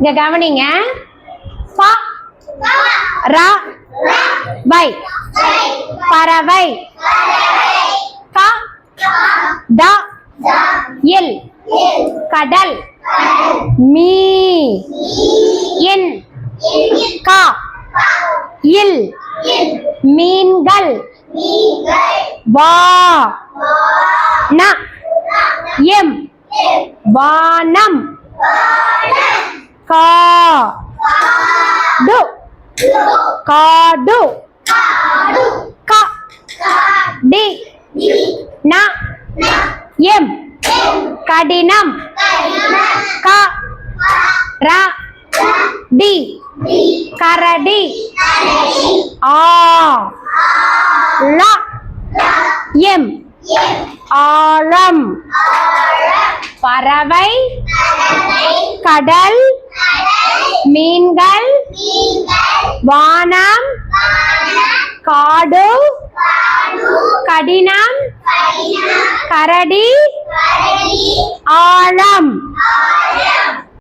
இங்க கவனிங்க. ப. ரா. வை பறவை. க. த. இல். கடல். மீ. இன் கா. இல். மீன்கள். வா. ந. எம். வானம். டு காடு. க. டி. ந. எம். கடினம். க. ர. டி. கரடி. ஆ. ல. எம். ஆழம். பறவை. கடல். மீன்கள் வானம் காடு கடினம் கரடி ஆழம்